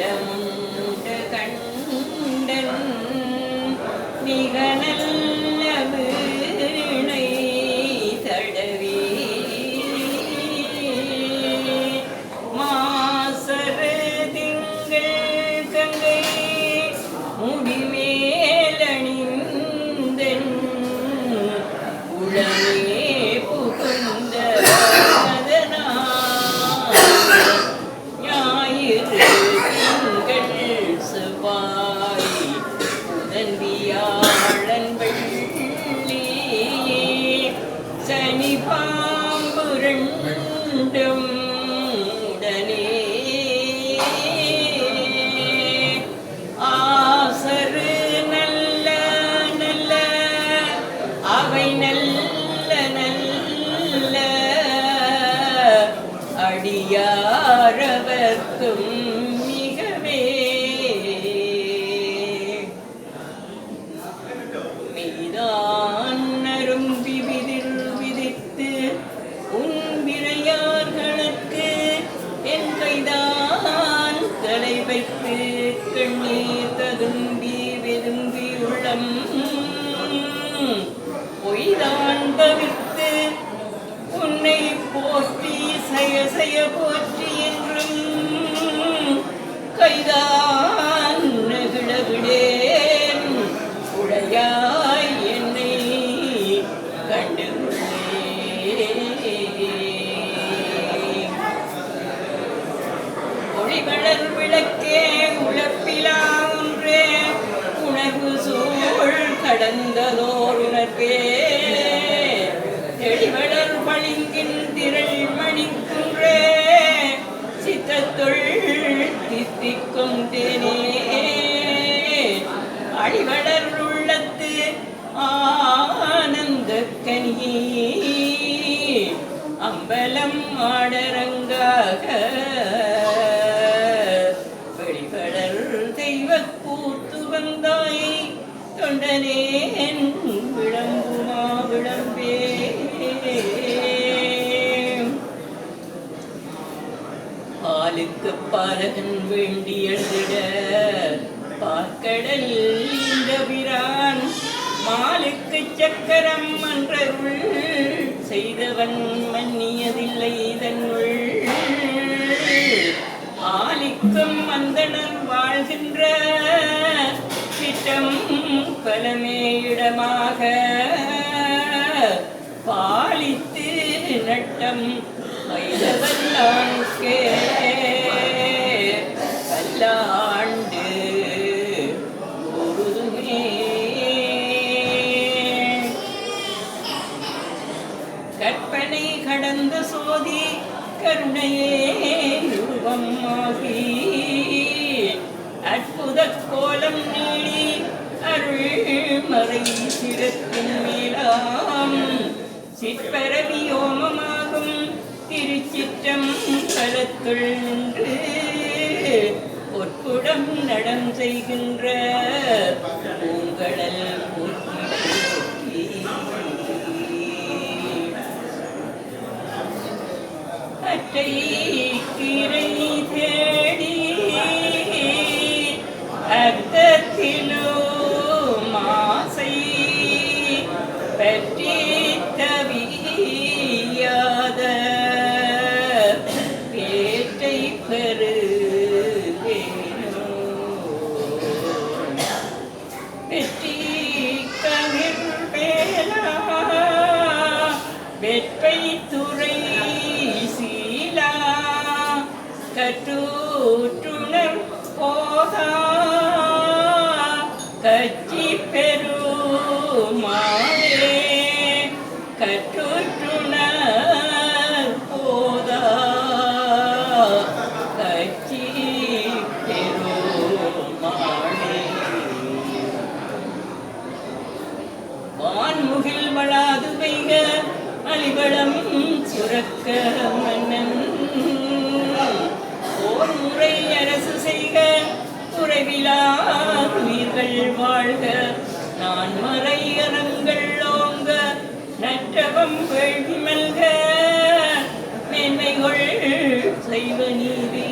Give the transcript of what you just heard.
é um இரண்டும் உடனே. ஆசரு நல்ல நல்ல அவை நல்ல நல்ல. அடியாரவர்க்கும் வேதம் பொய்தான் தவிர்த்து உன்னை போற்றி சய சய போற்றி தித்திக்கும் தேனே அழிவளர் உள்ளத்து ஆனந்த கனியே. அம்பலம் ஆடரங்காக வெளிவளர் தெய்வ கூத்து வந்தாய். தொண்டனேன் விளம்புமா விளம்பே பாலுக்கு பாலகன் வேண்டி எழுதிட. பார்க்கடல் இந்த பிரான் மாலுக்கு சக்கரம் மன்றருள் செய்தவன் மன்னியதில்லை இதனுள். ஆலிக்கும் மந்தனர் வாழ்கின்ற திட்டம் பலமே இடமாக. பாலித்து நட்டம் வயதவன் நான் கே கற்பனை கடந்த சோதி கருணையே உருவமாகி அற்புத கோலம் நீடி அருள் மறை சிரத்தின் மேலாம். சிற்பரவியோமமாகும் திருச்சிற்றம் கலத்துள் நின்று பொற்புடம் நடம் செய்கின்ற பூங்கடல் போற்றி போற்றி அட்டை தேடி அர்த்தத்திலோ மாசை பற்றி தவியாத பேட்டை பெரு வெற்றி கவிர் வேலா வெட்பை துறை கற்றூற்றுணர் போதா. கச்சி பெருமாளே கற்றுற்றுணர் போதா. கச்சி பெருமாளே. வான்முகில் வளாது பெய்க அலிவளம் சுரக்க மன்னன் அரசு செய்க. குறைவிலா உயிர்கள் வாழ்க. நான் மறை அறங்கள் ஓங்க. நற்றவம் வேள்வி மல்க. மேன்மைகள் செய்வ நீ